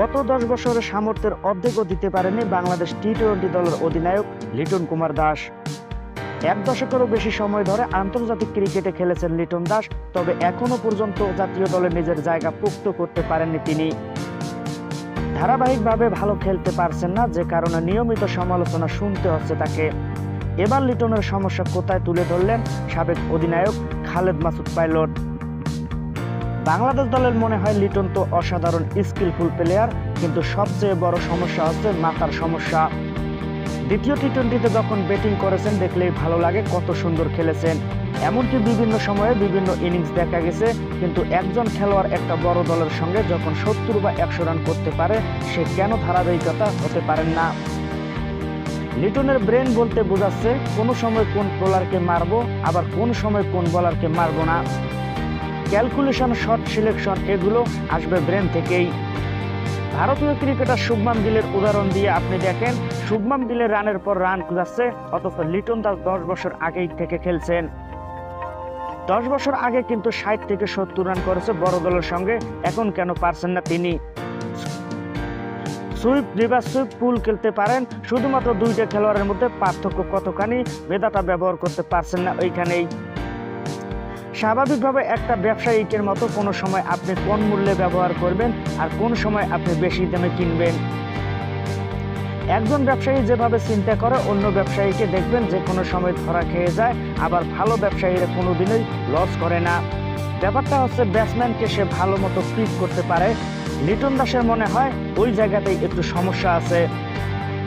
গত দশ বছরের সামর্থ্যের অর্ধেকও দিতে পারেনি বাংলাদেশ টি টোয়েন্টি দলের অধিনায়ক লিটন কুমার দাস। এক দশকেরও বেশি সময় ধরে আন্তর্জাতিক ক্রিকেটে খেলেছেন লিটন দাস, তবে এখনও পর্যন্ত জাতীয় দলে নিজের জায়গা পুক্ত করতে পারেননি তিনি। ধারাবাহিকভাবে ভালো খেলতে পারছেন না, যে কারণে নিয়মিত সমালোচনা শুনতে হচ্ছে তাকে। এবার লিটনের সমস্যা কোথায় তুলে ধরলেন সাবেক অধিনায়ক খালেদ মাসুদ পাইলট? বাংলাদেশ দলের মনে হয় লিটন তো অসাধারণ স্কিলফুল প্লেয়ার কিন্তু সবচেয়ে বড় সমস্যা হচ্ছে মাথার সমস্যা। দ্বিতীয় টি টোয়েন্টিতে যখন ব্যাটিং করেছেন, দেখলেই ভালো লাগে কত সুন্দর খেলেছেন। এমনকি বিভিন্ন সময়ে বিভিন্ন ইনিংস দেখা গেছে, কিন্তু একজন খেলোয়াড় একটা বড় দলের সঙ্গে যখন সত্তর বা একশো রান করতে পারে, সে কেন ধারাবাহিকতা হতে পারেন না? লিটনের ব্রেন বলতে বোঝাচ্ছে, কোন সময় কোন বোলারকে মারবো, আবার কোন সময় কোন বলারকে মারবো না। ক্যালকুলেশন, শট সিলেকশন এগুলো আসবে ব্রেন থেকেই। ভারতীয় ক্রিকেটার শুভমান গিলের উদাহরণ দিয়ে আপনি দেখেন, শুভমান গিলের রানের পর রান খুঁজাচ্ছে অথচ লিটন দাস দশ বছর আগেই থেকে খেলছেন। দশ বছর আগে কিন্তু ষাট থেকে সত্তর রান করেছে বড় দলের সঙ্গে, এখন কেন পারছেন না তিনি? সুইপ, রিভার সুইপ পুল খেলতে পারেন, শুধুমাত্র দুইটা খেলোয়াড়ের মধ্যে পার্থক্য কতখানি মেধাটা ব্যবহার করতে পারছেন না ওইখানেই। স্বাভাবিকভাবে একটা ব্যবসায়িকের মতো কোনো সময় আপনি কোন মূল্যে ব্যবহার করবেন আর কোন সময় আপনি বেশি দামে কিনবেন। একজন ব্যবসায়ী যেভাবে চিন্তা করে, অন্য ব্যবসায়ীকে দেখবেন যে কোনো সময় ধরা খেয়ে যায়, আবার ভালো ব্যবসায়ীরা কোনোদিনই লস করে না। ব্যাপারটা হচ্ছে ব্যাটসম্যানকে সে ভালো মতো ফিট করতে পারে। লিটন দাসের মনে হয় ওই জায়গাতেই একটু সমস্যা আছে।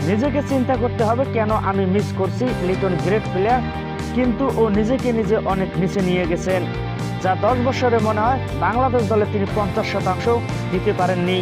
নিজেকে চিন্তা করতে হবে, কেন আমি মিস করছি? লিটন গ্রেট প্লেয়ার কিন্তু ও নিজেকে নিজে অনেক নিচে নিয়ে গেছেন। যা দশ বছরে মনে হয় বাংলাদেশ দলে তিনি পঞ্চাশ শতাংশ দিতে পারেননি।